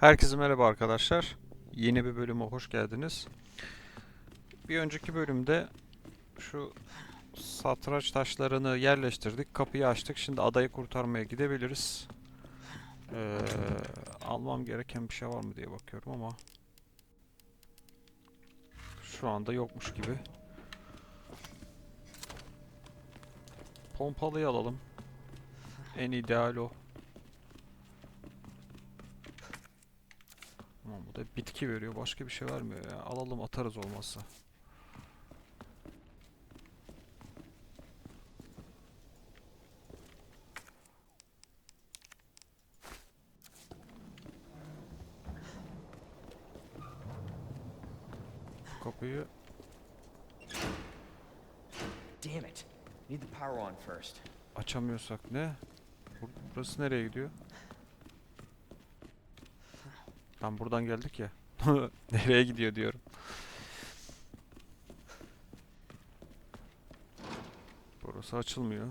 Herkese merhaba arkadaşlar. Yeni bir bölüme hoş geldiniz. Bir önceki bölümde şu satranç taşlarını yerleştirdik. Kapıyı açtık. Şimdi adayı kurtarmaya gidebiliriz. Ee, almam gereken bir şey var mı diye bakıyorum ama şu anda yokmuş gibi. Pompalıyı alalım. En ideal o. Tamam bu da bitki veriyor. Başka bir şey vermiyor ya. Alalım atarız olmazsa. Kapıyı Damn it. Need the power on first. açamıyorsak ne? Bur- Burası nereye gidiyor? Tam buradan geldik ya. Nereye gidiyor diyorum. Burası açılmıyor.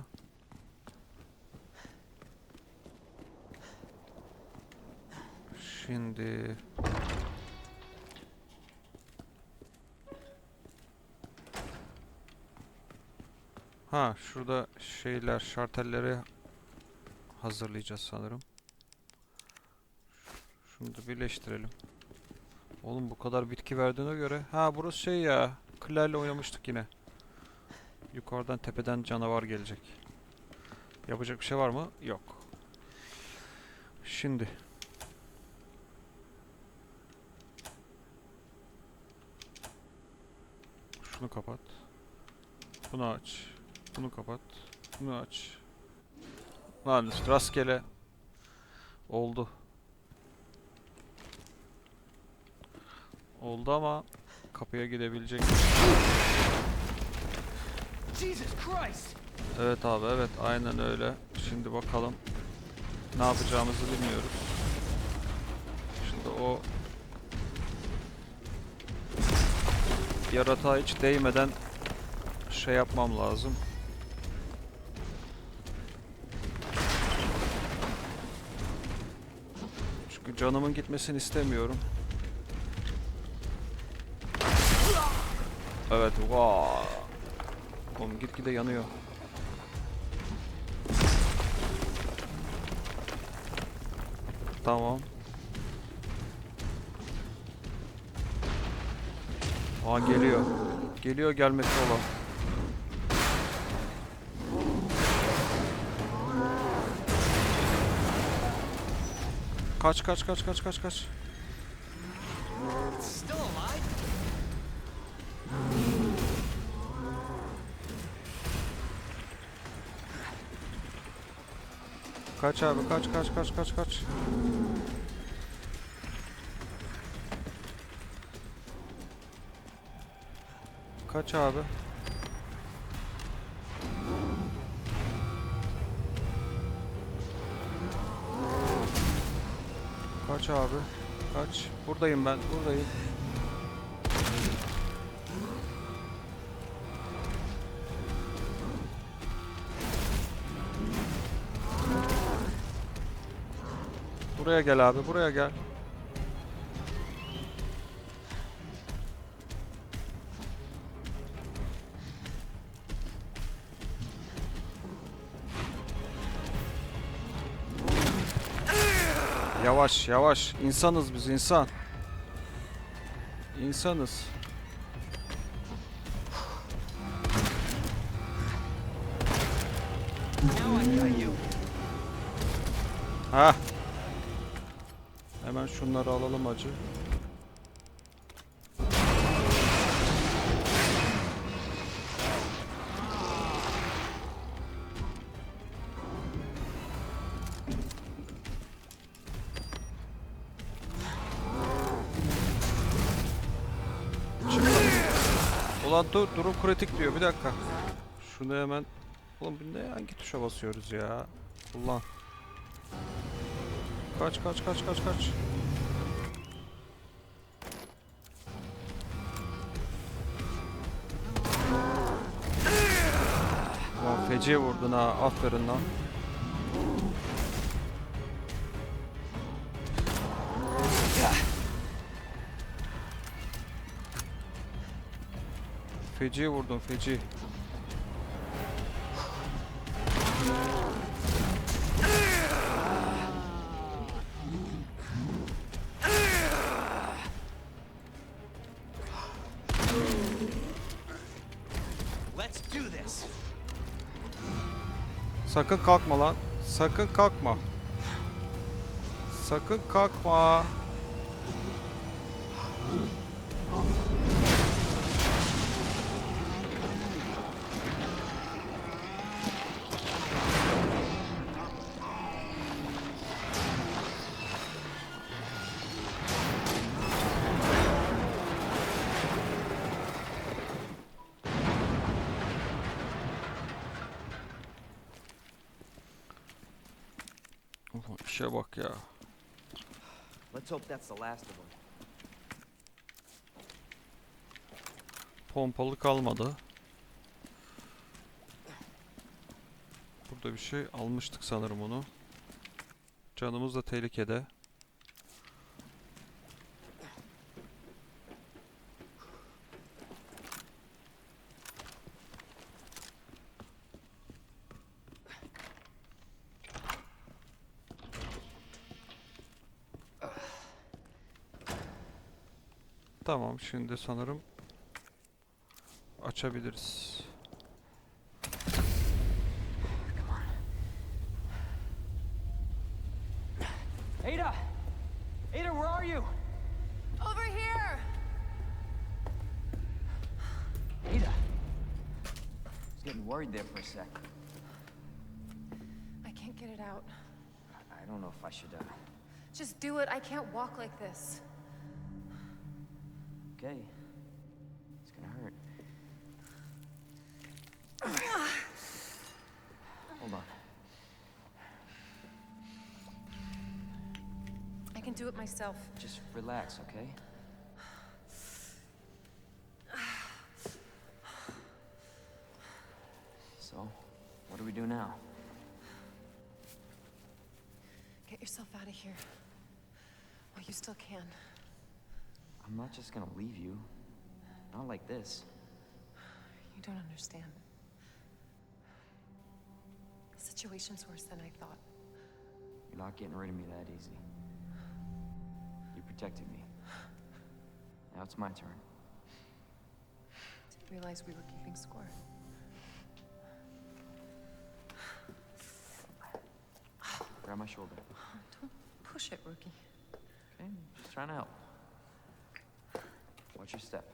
Şimdi Ha şurada şeyler şartelleri hazırlayacağız sanırım. Şunu da birleştirelim. Oğlum bu kadar bitki verdiğine göre. Ha burası şey ya. Klerle oynamıştık yine. Yukarıdan tepeden canavar gelecek. Yapacak bir şey var mı? Yok. Şimdi. Şunu kapat. Bunu aç. Bunu kapat. Bunu aç. Lan rastgele. Oldu. Oldu ama kapıya gidebilecek. Evet abi evet aynen öyle. Şimdi bakalım ne yapacağımızı bilmiyoruz. Şimdi o yaratığa hiç değmeden şey yapmam lazım. Çünkü canımın gitmesini istemiyorum. Evet, vaa. Oğlum gitgide yanıyor. Tamam. Aa geliyor. Geliyor gelmesi olan. Kaç kaç kaç kaç kaç kaç. Kaç abi kaç kaç kaç kaç kaç. Kaç abi. Kaç abi. Kaç. Buradayım ben. Buradayım. Buraya gel abi. Buraya gel. Yavaş yavaş. İnsanız biz insan. İnsanız. Now I got you. Ha. Hemen şunları alalım acı. Ulan dur durum kritik diyor bir dakika. Şunu hemen Oğlum bu ne hangi tuşa basıyoruz ya? Ulan. Kaç kaç kaç kaç kaç. Lan feci vurdun ha. Aferin lan. Feci vurdun feci. Sakın kalkma lan. Sakın kalkma. Sakın kalkma. Ulan işe bak ya. Let's hope that's the last of them. Pompalı kalmadı. Burada bir şey almıştık sanırım onu. Canımız da tehlikede. Tamam şimdi sanırım açabiliriz. Ada! Ada, where are you? Over here! Ada! I was getting worried there for a sec. I can't get it out. I- I don't know if I should, uh... Just do it. I can't walk like this. Okay. It's gonna hurt. Hold on. I can do it myself. Just relax, okay? So, what do we do now? Get yourself out of here. While you still can. I'm not just gonna leave you. Not like this. You don't understand. The situation's worse than I thought. You're not getting rid of me that easy. You protected me. Now it's my turn. Didn't realize we were keeping score. Grab my shoulder. Don't push it, rookie. Okay, just trying to help. Watch your step.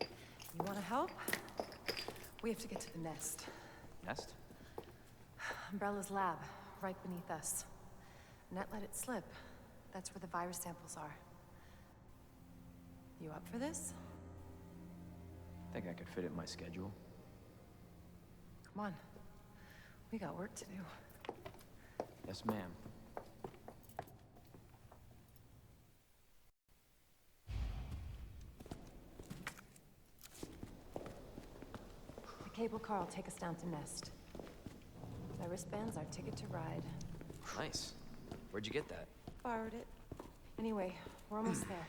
You want to help? We have to get to the nest. Nest? Umbrella's lab, right beneath us. Net let it slip. That's where the virus samples are. You up for this? Think I could fit it in my schedule. Come on. We got work to do. Yes, ma'am. Cable car will take us down to Nest. My wristband's our ticket to ride. Nice. Where'd you get that? Borrowed it. Anyway, we're almost there.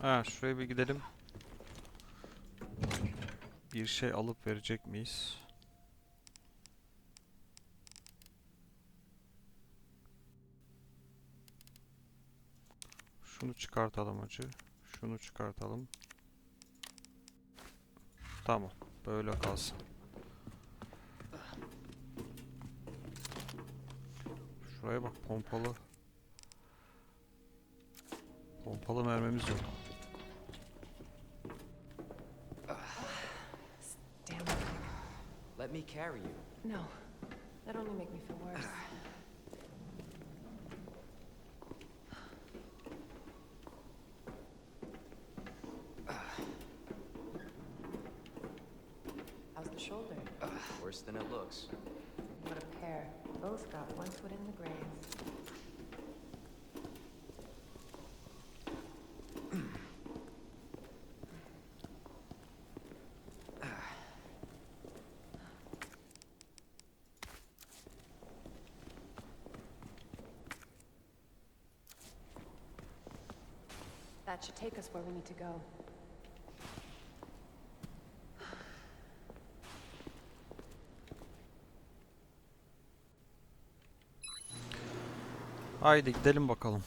Ha şuraya bir gidelim. Bir şey alıp verecek miyiz? Şunu çıkartalım acı. Şunu çıkartalım. Tamam. Böyle kalsın. Şuraya bak pompalı. Pompalı mermimiz yok. Damn it. Let me carry you. No. That only make me feel worse. worse than it looks. What a pair. Both got one foot in the grave. that should take us where we need to go. Haydi gidelim bakalım.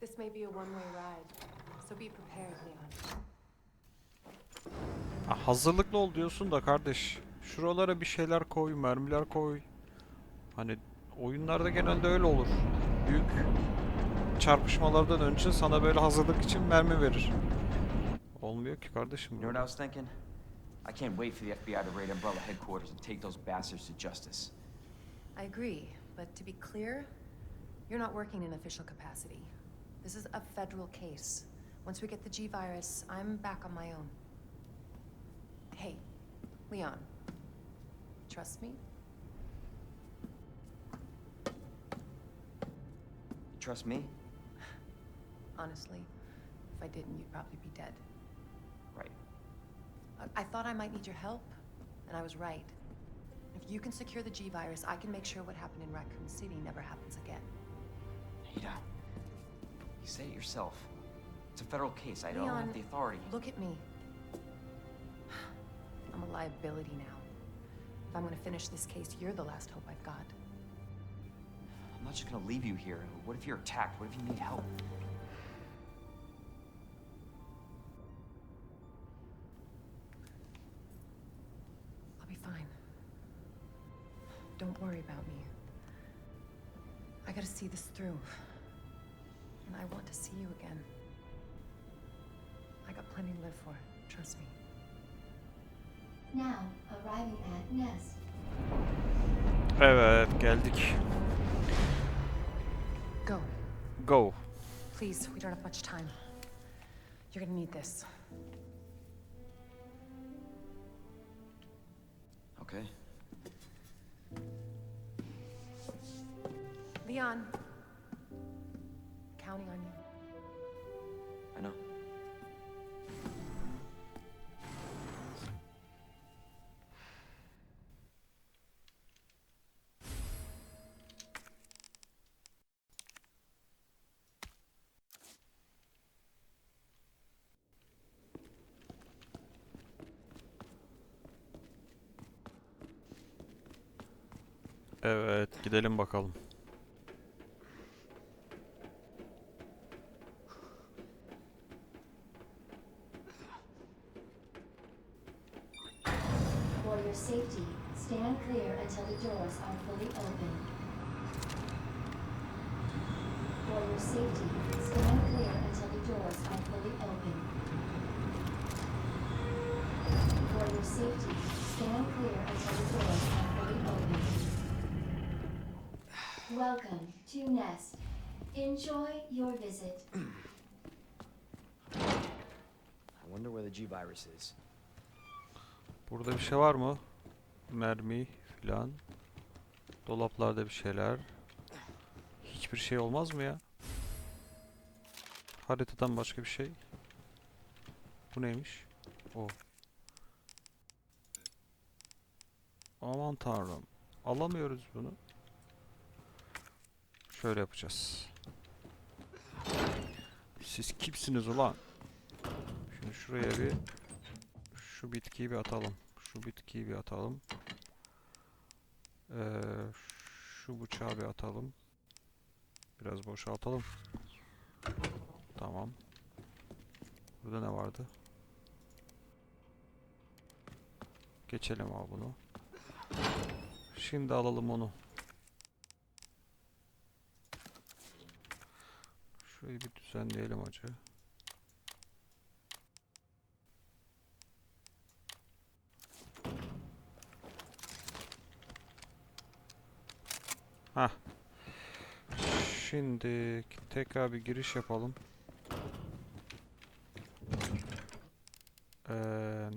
This may be a one-way ride, so be prepared, Leon. Ha, hazırlıklı ol diyorsun da kardeş. Şuralara bir şeyler koy, mermiler koy. Hani oyunlarda genelde öyle olur. Büyük çarpışmalardan önce sana böyle hazırlık için mermi verir. Olmuyor ki kardeşim. You know what I was thinking? I can't wait for the FBI to raid Umbrella headquarters and take those bastards to justice. I agree, but to be clear, you're not working in official capacity. This is a federal case. Once we get the G virus, I'm back on my own. Hey, Leon, trust me? Trust me? Honestly, if I didn't, you'd probably be dead. Right. I, I thought I might need your help, and I was right. If you can secure the G virus, I can make sure what happened in Raccoon City never happens again. Ada, you said it yourself. It's a federal case. I don't have the authority. Look at me. I'm a liability now. If I'm gonna finish this case, you're the last hope I've got. I'm not just gonna leave you here. What if you're attacked? What if you need help? See this through. And I want to see you again. I got plenty to live for. Trust me. Now, arriving at Nest. Evet geldik. Go. Go. Please, we don't have much time. You're gonna need this. Okay. Leon. Counting on you. I know. Evet gidelim bakalım. G virus is. Burada bir şey var mı? Mermi filan. Dolaplarda bir şeyler. Hiçbir şey olmaz mı ya? Haritadan başka bir şey. Bu neymiş? O. Aman tanrım. Alamıyoruz bunu. Şöyle yapacağız. Siz kimsiniz ulan? Şuraya bir şu bitkiyi bir atalım. Şu bitkiyi bir atalım. Ee, şu bıçağı bir atalım. Biraz boşaltalım. Tamam. Burada ne vardı? Geçelim abi bunu. Şimdi alalım onu. Şurayı bir düzenleyelim acı. Hah. Şimdi tekrar bir giriş yapalım. Ee,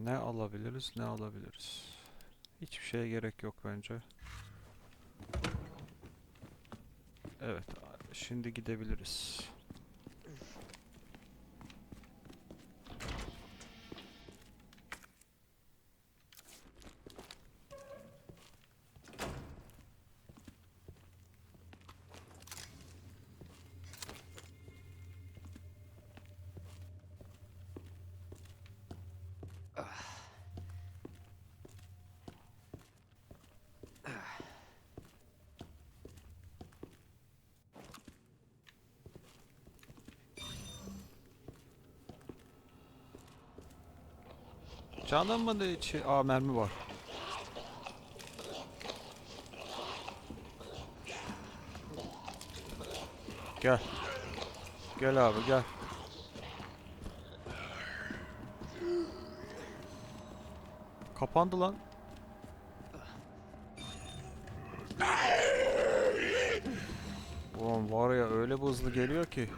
ne alabiliriz? Ne alabiliriz? Hiçbir şeye gerek yok bence. Evet, şimdi gidebiliriz. Canım mı içi? Aa mermi var. Gel. Gel abi gel. Kapandı lan. Ulan var ya öyle bir hızlı geliyor ki.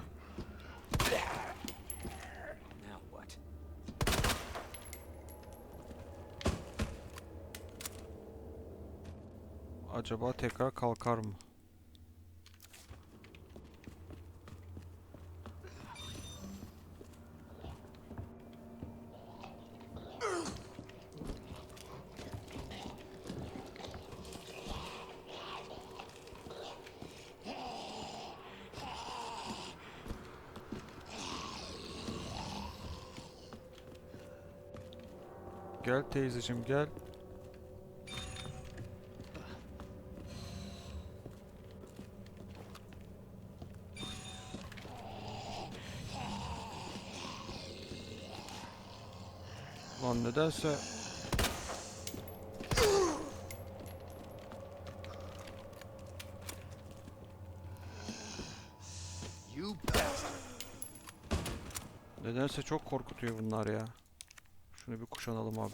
Acaba tekrar kalkar mı? Gel teyzeciğim gel. Lan nedense nedense çok korkutuyor bunlar ya. Şunu bir kuşanalım abi.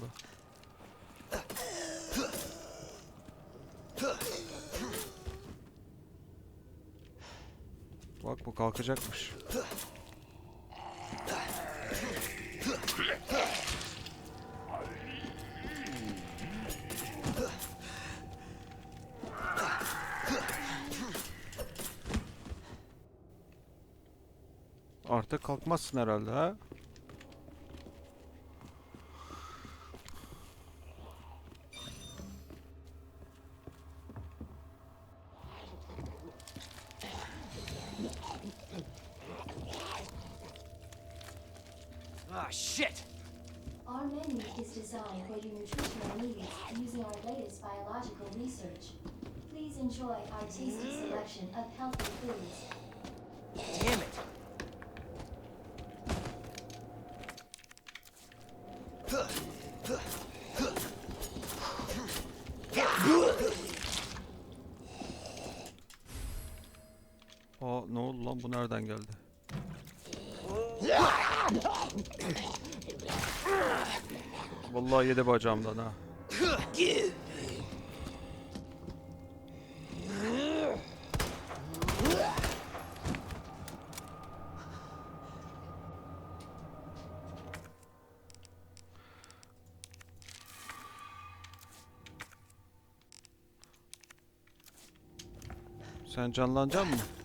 Bak bu kalkacakmış. Kalkmazsın herhalde ha? Ah, shit! Our menu is designed for your nutritional needs using our latest biological research. Please enjoy our tasty selection of healthy foods. Damn it! Nereden geldi? Vallahi yedi bacağımdan ha. Sen canlanacaksın mı?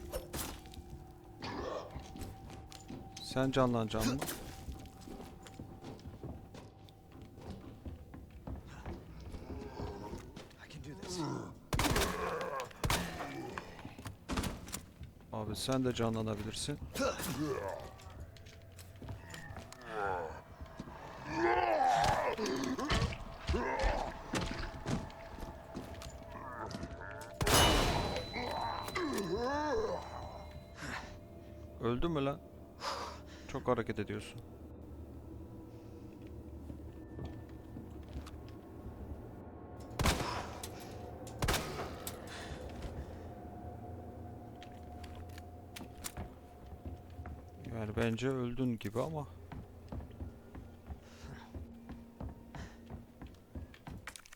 Sen canlanacaksın mı? Abi sen de canlanabilirsin. Öldün mü lan? Çok hareket ediyorsun. Yani bence öldün gibi ama.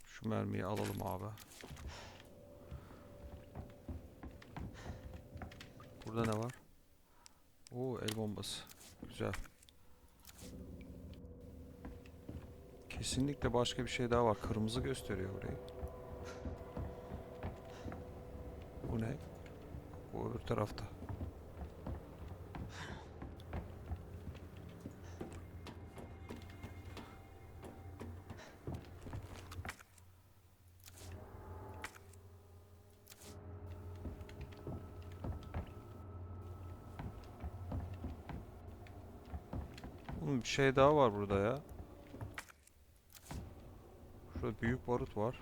Şu mermiyi alalım abi. Burada ne var? Oo el bombası. Güzel. Kesinlikle başka bir şey daha var. Kırmızı gösteriyor burayı. Bu ne? Bu öbür tarafta. Oğlum bir şey daha var burada ya. Şurada büyük barut var.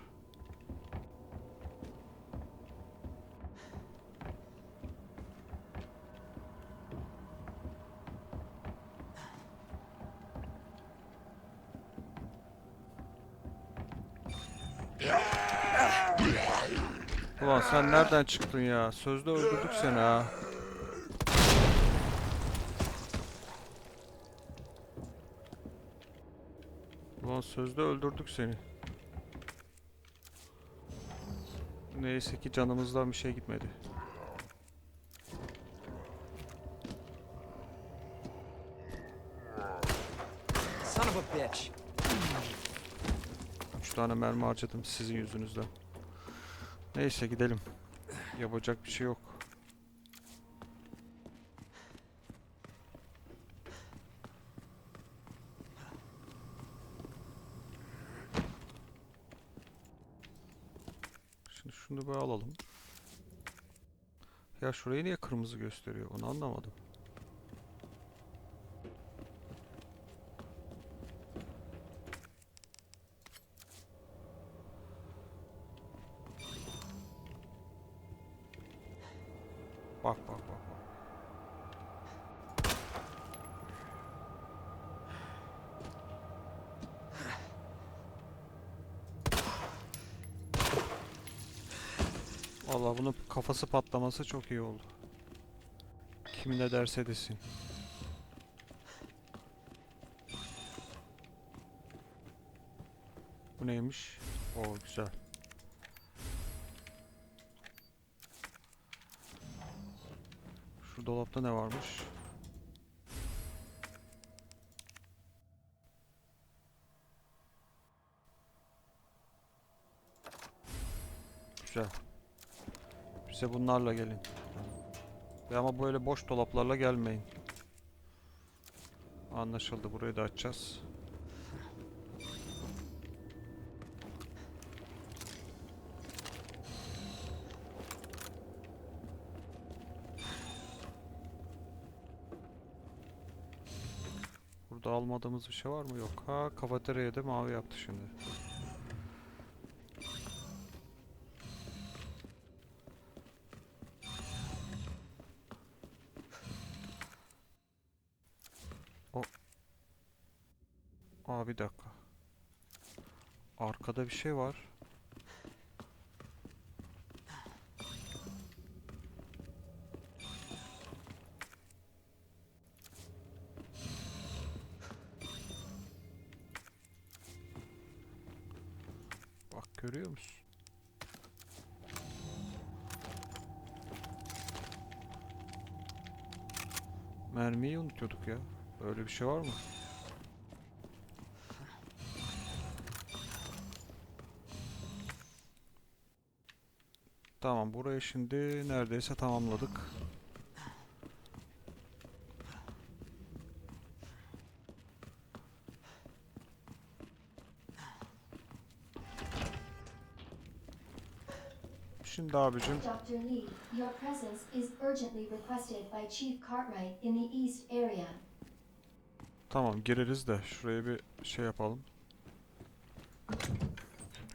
Ulan sen nereden çıktın ya? Sözde öldürdük seni ha. Ulan sözde öldürdük seni. Neyse ki canımızdan bir şey gitmedi. Son of a bitch. Üç tane mermi harcadım sizin yüzünüzden. Neyse gidelim. Yapacak bir şey yok. Şimdi şunu bir alalım. Ya şurayı niye kırmızı gösteriyor? Onu anlamadım. Bak bak bak bak. Vallahi bunun kafası patlaması çok iyi oldu. Kimin ne derse desin. Bu neymiş? Oo güzel. Şu dolapta ne varmış? Güzel. Bize bunlarla gelin. Ve ama böyle boş dolaplarla gelmeyin. Anlaşıldı. Burayı da açacağız. Burada almadığımız bir şey var mı? Yok. Ha kafeteryayı da mavi yaptı şimdi. O. Aa bir dakika. Arkada bir şey var. Bak görüyor musun? Mermiyi unutuyorduk ya. Öyle bir şey var mı? Burayı şimdi neredeyse tamamladık. Şimdi abicim Dr. Lee, your presence is urgently requested by Chief Cartwright in the East area. Tamam gireriz de şuraya bir şey yapalım.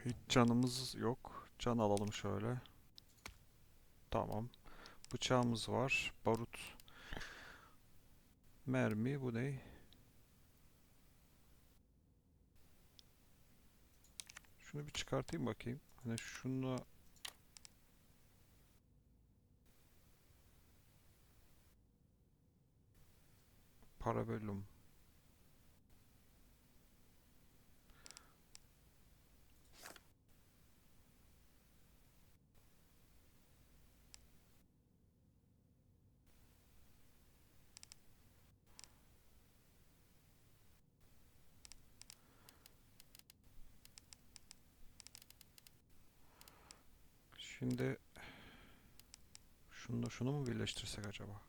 Hiç canımız yok. Can alalım şöyle. Tamam. Bıçağımız var. Barut. Mermi bu ne? Şunu bir çıkartayım bakayım. Hani şunu Parabellum. Şimdi şunu şunu mu birleştirsek acaba?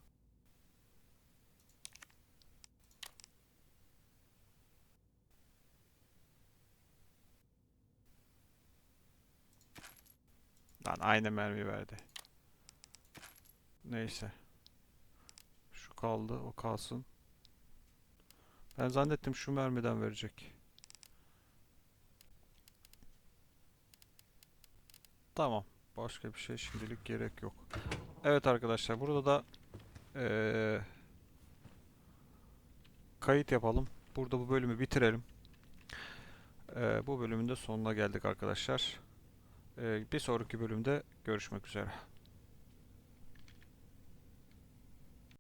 Lan aynı mermi verdi. Neyse. Şu kaldı, o kalsın. Ben zannettim şu mermiden verecek. Tamam. Başka bir şey şimdilik gerek yok. Evet arkadaşlar burada da eee, kayıt yapalım. Burada bu bölümü bitirelim. Eee, bu bölümün de sonuna geldik arkadaşlar. Ee, bir sonraki bölümde görüşmek üzere.